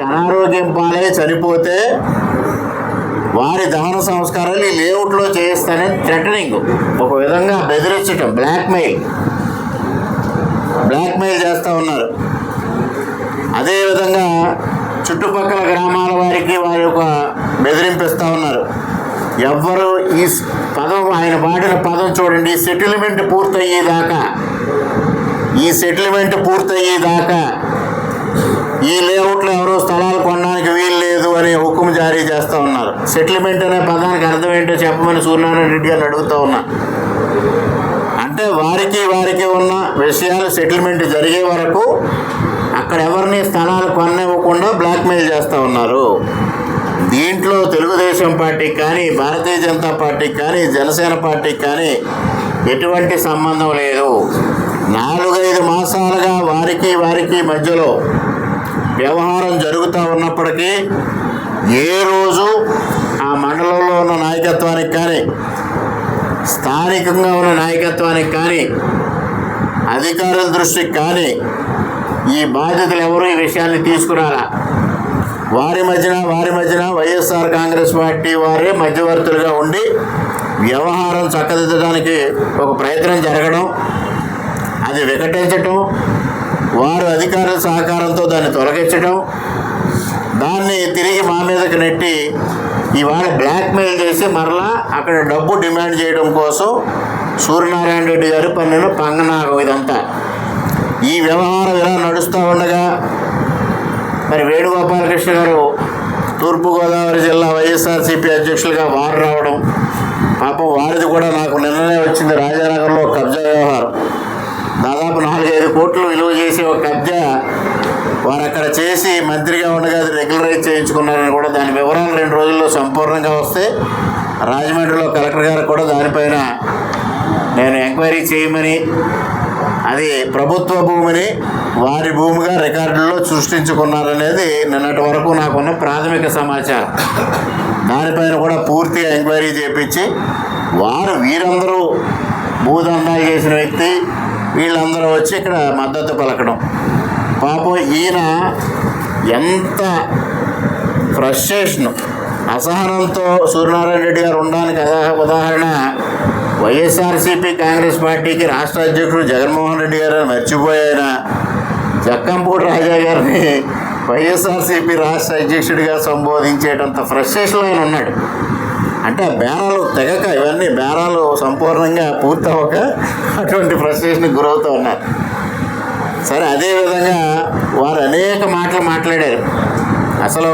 అనారోగ్యం పాలై చనిపోతే వారి దహన సంస్కారాలు ఈ లేఅవుట్లో చేయిస్తానని థ్రెటనింగ్ ఒక విధంగా బెదిరించటం బ్లాక్మెయిల్ బ్లాక్మెయిల్ చేస్తూ ఉన్నారు. అదేవిధంగా చుట్టుపక్కల గ్రామాల వారికి వారి యొక్క బెదిరింపిస్తూ ఉన్నారు. ఎవ్వరు ఈ పదం ఆయన వాడిన పదం చూడండి సెటిల్మెంట్ పూర్తయ్యేదాకా. ఈ సెటిల్మెంట్ పూర్తయ్యేదాకా ఈ లేఅవుట్లో ఎవరో స్థలాలు కొనడానికి వీలు లేదు అనే హుకుం జారీ చేస్తూ ఉన్నారు. సెటిల్మెంట్ అనే పదానికి అర్థం ఏంటో చెప్పమని సూర్యనారాయణ రెడ్డి గారిని అడుగుతూ ఉన్నా. అంటే వారికి వారికి ఉన్న విషయాలు సెటిల్మెంట్ జరిగే వరకు అక్కడ ఎవరిని స్థలాలు కొనివ్వకుండా బ్లాక్మెయిల్ చేస్తూ ఉన్నారు. దీంట్లో తెలుగుదేశం పార్టీకి కానీ భారతీయ జనతా పార్టీకి కానీ జనసేన పార్టీకి కానీ ఎటువంటి సంబంధం లేదు. నాలుగైదు మాసాలుగా వారికి వారికి మధ్యలో వ్యవహారం జరుగుతూ ఉన్నప్పటికీ ఏ రోజు ఆ మండలంలో ఉన్న నాయకత్వానికి కానీ స్థానికంగా ఉన్న నాయకత్వానికి కానీ అధికారుల దృష్టికి కానీ ఈ బాధ్యతలు ఎవరు ఈ విషయాన్ని తీసుకురాలా? వారి మధ్యన వారి మధ్యన వైఎస్ఆర్ కాంగ్రెస్ పార్టీ వారే మధ్యవర్తులుగా ఉండి వ్యవహారం చక్కదిద్దడానికి ఒక ప్రయత్నం జరగడం అది వికటించటం వారు అధికారుల సహకారంతో దాన్ని తొలగించడం దాన్ని తిరిగి మా మీదకి నెట్టి ఇవాళ బ్లాక్మెయిల్ చేసి మరలా అక్కడ డబ్బు డిమాండ్ చేయడం కోసం సూర్యనారాయణ రెడ్డి గారు పన్నును పంగనాగం ఇదంతా. ఈ వ్యవహారం ఇలా నడుస్తూ ఉండగా మరి వేణుగోపాలకృష్ణ గారు తూర్పుగోదావరి జిల్లా వైఎస్ఆర్సీపీ అధ్యక్షులుగా వారు రావడం పాపం వారిది కూడా నాకు నిన్ననే వచ్చింది రాజానగర్లో కబ్జా వ్యవహారం దాదాపు నాలుగైదు కోట్లు విలువ చేసి ఒక కబ్జా వారు అక్కడ చేసి మంత్రిగా ఉండగా అది రెగ్యులరైజ్ చేయించుకున్నారని కూడా దాని వివరాలు రెండు రోజుల్లో సంపూర్ణంగా వస్తే రాజమండ్రిలో కలెక్టర్ గారు కూడా దానిపైన నేను ఎంక్వైరీ చేయమని అది ప్రభుత్వ భూమిని వారి భూమిగా రికార్డుల్లో సృష్టించుకున్నారనేది నిన్నటి వరకు నాకున్న ప్రాథమిక సమాచారం. దానిపైన కూడా పూర్తిగా ఎంక్వైరీ చేపించి వారు వీరందరూ భూదందాలు చేసిన వ్యక్తి వీళ్ళందరూ వచ్చి ఇక్కడ మద్దతు పలకడం. పాపం ఈయన ఎంత ఫ్రస్ట్రేషన్ అసహనంతో సూర్యనారాయణ రెడ్డి గారు ఉండడానికి ఉదాహరణ వైఎస్ఆర్సీపీ కాంగ్రెస్ పార్టీకి రాష్ట్ర అధ్యక్షుడు జగన్మోహన్ రెడ్డి గారు మర్చిపోయిన జక్కంపూడి రాజా గారిని వైఎస్ఆర్సీపీ రాష్ట్ర అధ్యక్షుడిగా సంబోధించేటంత ఫ్రస్ట్రేషన్లో ఆయన ఉన్నాడు. అంటే బేరాలు తెగక ఇవన్నీ బేరాలు సంపూర్ణంగా పూర్తవక అటువంటి ఫ్రస్ట్రేషన్కి గురవుతూ ఉన్నారు. సరే అదేవిధంగా వారు అనేక మాటలు మాట్లాడారు. అసలు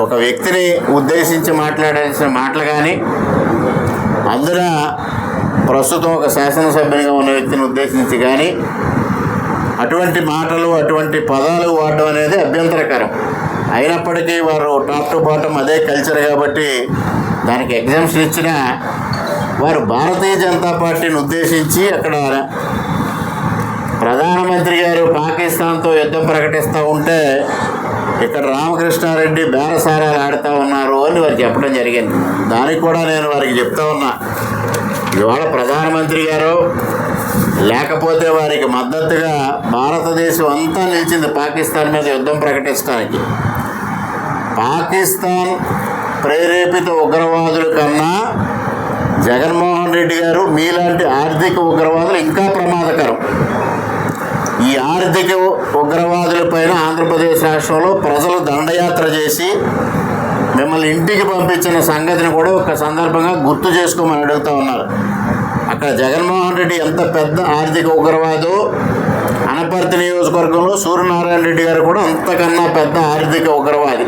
ఒక వ్యక్తిని ఉద్దేశించి మాట్లాడాల్సిన మాటలు కానీ అందున ప్రస్తుతం ఒక శాసనసభ్యునిగా ఉన్న వ్యక్తిని ఉద్దేశించి కానీ అటువంటి మాటలు అటువంటి పదాలు వాడడం అనేది అభ్యంతరకరం. అయినప్పటికీ వారు టాప్ టు బాటం అదే కల్చర్ కాబట్టి దానికి ఎగ్జామ్షన్ ఇచ్చిన వారు భారతీయ జనతా పార్టీని ఉద్దేశించి అక్కడ ప్రధానమంత్రి గారు పాకిస్తాన్తో యుద్ధం ప్రకటిస్తూ ఉంటే ఇక్కడ రామకృష్ణారెడ్డి బేరసారాలు ఆడుతూ ఉన్నారు అని వారు చెప్పడం జరిగింది. దానికి కూడా నేను వారికి చెప్తా ఉన్నా. ఇవాళ ప్రధానమంత్రి గారు లేకపోతే వారికి మద్దతుగా భారతదేశం అంతా నిలిచింది పాకిస్తాన్ మీద యుద్ధం ప్రకటించడానికి పాకిస్తాన్ ప్రేరేపిత ఉగ్రవాదుల కన్నా జగన్మోహన్ రెడ్డి గారు మీలాంటి ఆర్థిక ఉగ్రవాదులు ఇంకా ప్రమాదకరం. ఈ ఆర్థిక ఉగ్రవాదుల పైన ఆంధ్రప్రదేశ్ రాష్ట్రంలో ప్రజలు దండయాత్ర చేసి మిమ్మల్ని ఇంటికి పంపించిన సంగతిని కూడా ఒక సందర్భంగా గుర్తు చేసుకోమని అడుగుతూ ఉన్నారు. అక్కడ జగన్మోహన్ రెడ్డి ఎంత పెద్ద ఆర్థిక ఉగ్రవాదో అనపర్తి నియోజకవర్గంలో సూర్యనారాయణ రెడ్డి గారు కూడా అంతకన్నా పెద్ద ఆర్థిక ఉగ్రవాది.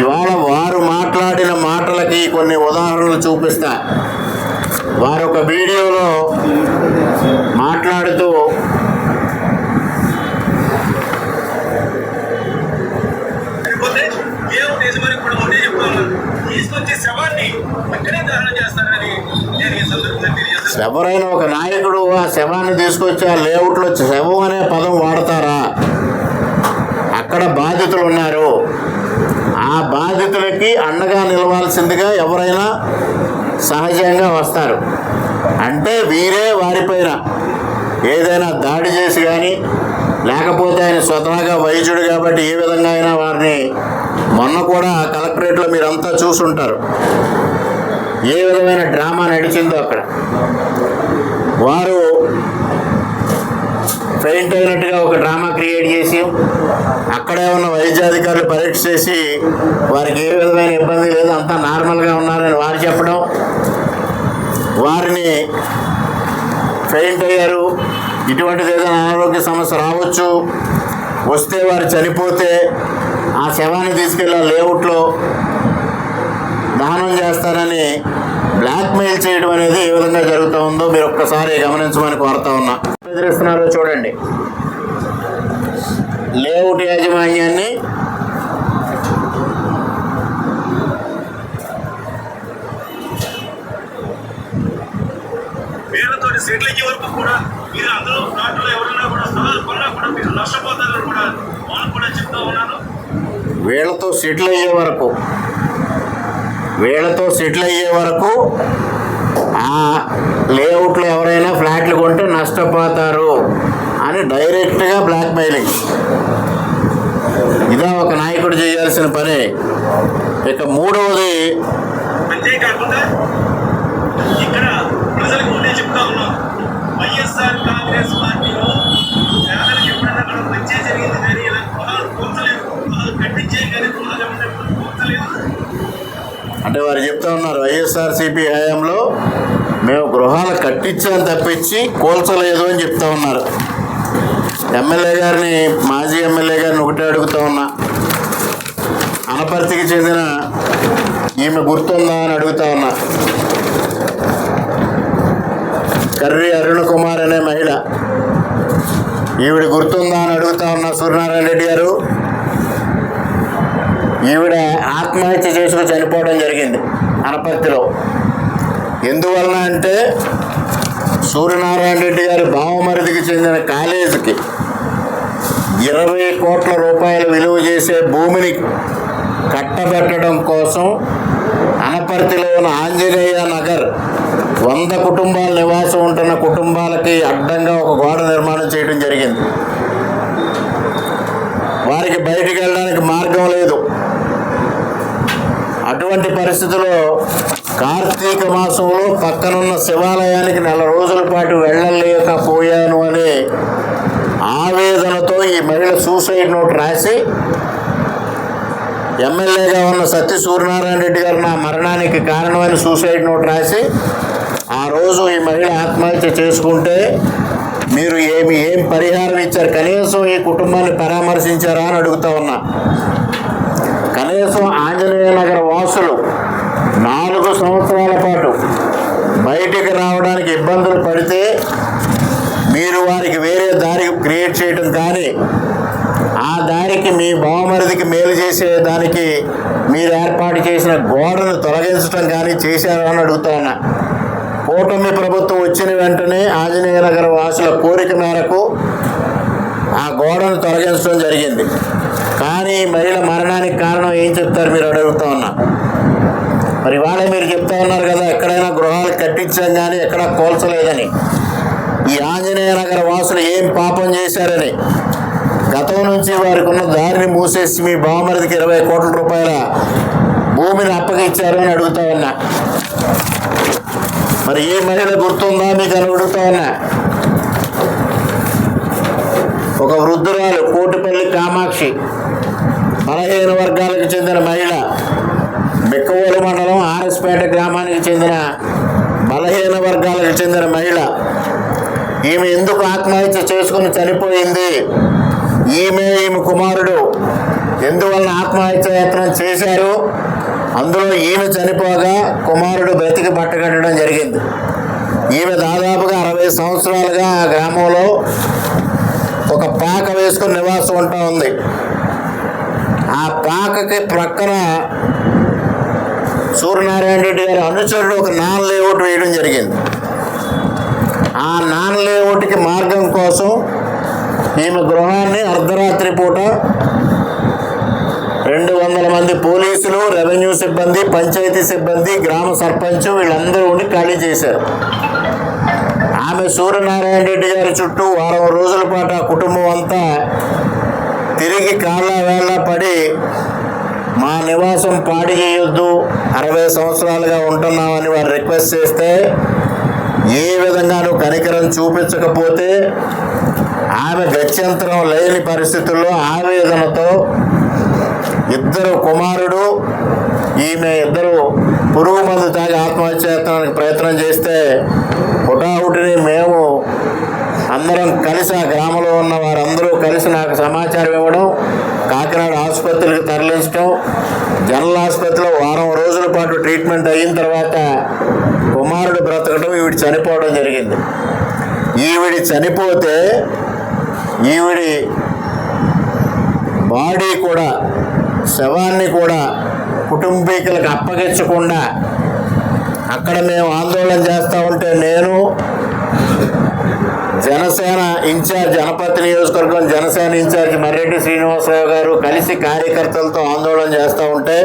ఇవాళ వారు మాట్లాడిన మాటలకి కొన్ని ఉదాహరణలు చూపిస్తా. వారు ఒక వీడియోలో మాట్లాడుతూ ఎవరైనా ఒక నాయకుడు ఆ శవాన్ని తీసుకొచ్చి ఆ లేఅవుట్లో శవం అనే పదం వాడతారా? అక్కడ బాధితులు ఉన్నారు. ఆ బాధితులకి అండగా నిలవాల్సిందిగా ఎవరైనా సహజంగా వస్తారు. అంటే వీరే వారిపైన ఏదైనా దాడి చేసి కానీ లేకపోతే ఆయన స్వతహాగా వైద్యుడు కాబట్టి ఏ విధంగా అయినా వారిని మొన్న కూడా కలెక్టరేట్లో మీరంతా చూసుంటారు. ఏ విధమైన డ్రామా నడిచిందో అక్కడ. వారు పెయింట్ అయినట్టుగా ఒక డ్రామా క్రియేట్ చేసి అక్కడే ఉన్న వైద్యాధికారులు పరీక్ష చేసి వారికి ఏ విధమైన ఇబ్బంది లేదు అంతా నార్మల్గా ఉన్నారని వారు చెప్పడం వారిని ఫెయింట్ అయ్యారు. ఇటువంటిది ఏదైనా అనారోగ్య సమస్య రావచ్చు వస్తే వారు చనిపోతే ఆ శవాన్ని తీసుకెళ్ళి లేఅవుట్లో దానం చేస్తారని బ్లాక్మెయిల్ చేయడం అనేది ఏ విధంగా జరుగుతూ ఉందో మీరు ఒక్కసారి గమనించమని కోరుతా ఉన్నా. బెదిరిస్తున్నారో చూడండి. లేఅవుట్ యాజమాన్యాన్ని సెటిల్ అయ్యే వరకు కూడా మీరు అందరూ నాటులో ఎవరైనా కూడా స్థలాలు కొన్నా కూడా మీరు నష్టపోతారని కూడా వాళ్ళు కూడా చెప్తా ఉన్నాను వీళ్ళతో సెటిల్ అయ్యే వరకు వీళ్ళతో సెటిల్ అయ్యే వరకు ఆ లేఅవుట్లో ఎవరైనా ఫ్లాట్లు కొంటే నష్టపోతారు అని డైరెక్ట్గా బ్లాక్మెయిలింగ్. ఇదా ఒక నాయకుడు చేయాల్సిన పని. ఇక మూడవది అంతేకాకుండా ఇక్కడ ప్రజలకు ముందే చెప్తా ఉన్నాం. వైఎస్ఆర్ కాంగ్రెస్ పార్టీలో పేదలకు ఎప్పుడైనా కూడా మంచి జరిగింది కానీ ఇలా గృహాలు కూర్చలేదు గృహాలు కట్టించే కానీ గృహాలు ఎప్పుడు కూర్చలేదు అంటే వారు చెప్తా ఉన్నారు వైఎస్ఆర్సీపీ హయాంలో మేము గృహాలు కట్టించాం తప్పించి కూల్చలేదు అని చెప్తా ఉన్నారు. ఎమ్మెల్యే గారిని మాజీ ఎమ్మెల్యే గారిని ఒకటే అడుగుతా ఉన్నా. అనపర్తికి చెందిన ఈమె గుర్తుందా అని అడుగుతా ఉన్నా. కర్రి అరుణ్ కుమార్ అనే మహిళ. ఈవిడ గుర్తుందా అని అడుగుతా ఉన్నా సూర్యనారాయణ రెడ్డి గారు. ఈవిడ ఆత్మహత్య చేసుకుని చనిపోవడం జరిగింది అనపర్తిలో. ఎందువలన అంటే సూర్యనారాయణ రెడ్డి గారి బావమరిదికి చెందిన కాలేజీకి ఇరవై కోట్ల రూపాయలు విలువ చేసే భూమిని కట్టబెట్టడం కోసం అనపర్తిలో ఉన్న ఆంజనేయ నగర్ వంద కుటుంబాల నివాసం ఉంటున్న కుటుంబాలకి అడ్డంగా ఒక గోడ నిర్మాణం చేయడం జరిగింది. వారికి బయటికి వెళ్ళడానికి మార్గం లేదు. అటువంటి పరిస్థితిలో కార్తీక మాసంలో పక్కనున్న శివాలయానికి నెల రోజుల పాటు వెళ్ళలేకపోయాను అనే ఆవేదనతో ఈ మహిళ సూసైడ్ నోట్ రాసి ఎమ్మెల్యేగా ఉన్న సత్య సూర్యనారాయణ రెడ్డి గారు నా మరణానికి కారణమైన సూసైడ్ నోట్ రాసి ఆ రోజు ఈ మహిళ ఆత్మహత్య చేసుకుంటే మీరు ఏమి ఏం పరిహారం ఇచ్చారు? కనీసం ఈ కుటుంబాన్ని పరామర్శించారా అని అడుగుతా ఉన్నా. కనీసం ఆంజనేయ నగర వాసులు సంవత్సరాల పాటు బయటికి రావడానికి ఇబ్బందులు పడితే మీరు వారికి వేరే దారి క్రియేట్ చేయడం కానీ ఆ దారికి మీ బావమరిదికి మేలు చేసే దానికి మీరు ఏర్పాటు చేసిన గోడను తొలగించడం కానీ చేశారు అని అడుగుతా ఉన్నా. కూటమి ప్రభుత్వం వచ్చిన వెంటనే ఆంజనేయ నగర్ వాసుల కోరిక మేరకు ఆ గోడను తొలగించడం జరిగింది. కానీ మహిళ మరణానికి కారణం ఏం చెప్తారు మీరు అడుగుతా ఉన్నా. మరి ఇవాళ మీరు చెప్తా ఉన్నారు కదా ఎక్కడైనా గృహాలు కట్టించాం కానీ ఎక్కడా కోల్చలేదని. ఈ ఆంజనేయ నగర వాసులు ఏం పాపం చేశారని. గతం నుంచి వారికి ఉన్న దారిని మూసేసి మీ బావమరిదికి ఇరవై కోట్ల రూపాయల భూమిని అప్పగించారు అని అడుగుతా ఉన్నా. మరి ఏ మహిళ గుర్తుందా మీకు అని అడుగుతా ఉన్నా. ఒక వృద్ధురాలు కోటిపల్లి కామాక్షి బలహీన వర్గాలకు చెందిన మహిళ. చెందిన బలహీన వర్గాలకు చెందిన మహిళ. ఈమె ఎందుకు ఆత్మహత్య చేసుకుని చనిపోయింది? ఈమె ఈమె కుమారుడు ఎందువలన ఆత్మహత్య యత్నం చేశారు? అందులో ఈమె చనిపోగా కుమారుడు బ్రతికి పట్టగట్టడం జరిగింది. ఈమె దాదాపుగా అరవై సంవత్సరాలుగా ఆ గ్రామంలో ఒక పాక వేసుకుని నివాసం ఉంటా ఉంది. ఆ పాకకి ప్రక్కన సూర్యనారాయణ రెడ్డి గారి అనుచరుడు ఒక నాన్ లేఅవుట్ వేయడం జరిగింది. ఆ నాన్ లేఅవుట్కి మార్గం కోసం ఈమె గృహాన్ని అర్ధరాత్రి పూట రెండు వందల మంది పోలీసులు రెవెన్యూ సిబ్బంది పంచాయతీ సిబ్బంది గ్రామ సర్పంచ్ వీళ్ళందరూ ఉండి ఖాళీ చేశారు. ఆమె సూర్యనారాయణ రెడ్డి గారి చుట్టూ వారం రోజుల పాటు ఆ కుటుంబం అంతా తిరిగి కాళ్ళ వేళ్ళ పడి మా నివాసం పాడి చేయొద్దు. అరవై సంవత్సరాలుగా ఉంటున్నామని వారు రిక్వెస్ట్ చేస్తే ఏ విధంగానూ కనికరం చూపించకపోతే ఆమె గత్యంతరం లేని పరిస్థితుల్లో ఆవేదనతో ఇద్దరు కుమారుడు ఈమె ఇద్దరు పురుగు మందు తాగి ఆత్మహత్యానికి ప్రయత్నం చేస్తే హుటాహుటిని మేము అందరం కలిసి ఆ గ్రామంలో ఉన్న వారందరూ కలిసి నాకు సమాచారం ఇవ్వడం కాకినాడ ఆసుపత్రికి తరలించడం జనరల్ ఆసుపత్రిలో వారం రోజుల పాటు ట్రీట్మెంట్ అయిన తర్వాత కుమారుడు బ్రతకడం ఈవిడ చనిపోవడం జరిగింది. ఈవిడి చనిపోతే ఈవిడి బాడీ కూడా శవాన్ని కూడా కుటుంబీకులకు అప్పగించకుండా అక్కడ మేము ఆందోళన చేస్తూ ఉంటే నేను జనసేన ఇన్ఛార్జ్ అనపర్తి నియోజకవర్గం జనసేన ఇన్ఛార్జ్ మర్రెడ్డి శ్రీనివాసరావు గారు కలిసి కార్యకర్తలతో ఆందోళన చేస్తూ ఉంటే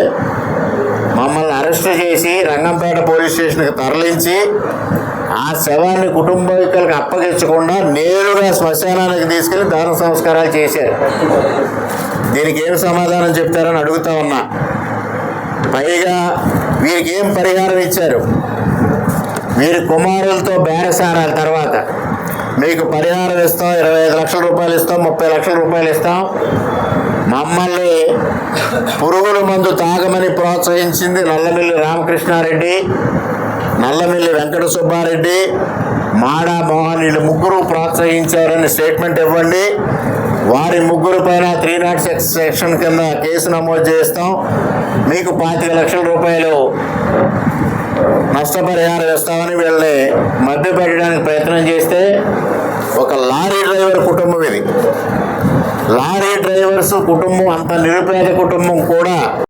మమ్మల్ని అరెస్ట్ చేసి రంగంపేట పోలీస్ స్టేషన్కి తరలించి ఆ శవాన్ని కుటుంబీకులకు అప్పగించకుండా నేరుగా శ్మశానానికి తీసుకెళ్ళి దాన సంస్కారాలు చేశారు. దీనికి ఏం సమాధానం చెప్తారని అడుగుతా ఉన్నా. పైగా వీరికి ఏం పరిహారం ఇచ్చారు? వీరి కుమారులతో బేరసారాల తర్వాత మీకు పరిహారం ఇస్తాం ఇరవై ఐదు లక్షల రూపాయలు ఇస్తాం ముప్పై లక్షల రూపాయలు ఇస్తాం. మమ్మల్ని పురుగుల మందు తాగమని ప్రోత్సహించింది నల్లమిల్లి రామకృష్ణారెడ్డి నల్లమిల్లి వెంకట సుబ్బారెడ్డి మాడా మోహన్ వీళ్ళు ముగ్గురు ప్రోత్సహించారని స్టేట్మెంట్ ఇవ్వండి. వారి ముగ్గురు పైన త్రీ నాట్ సిక్స్ సెక్షన్ కింద కేసు నమోదు చేస్తాం. మీకు పాతిక లక్షల రూపాయలు నష్టపరిహారం ఇస్తామని వీళ్ళని మధ్య పెట్టడానికి ప్రయత్నం చేస్తే ఒక లారీ డ్రైవర్ కుటుంబం ఇది. లారీ డ్రైవర్స్ కుటుంబం అంత నిరుపేద కుటుంబం కూడా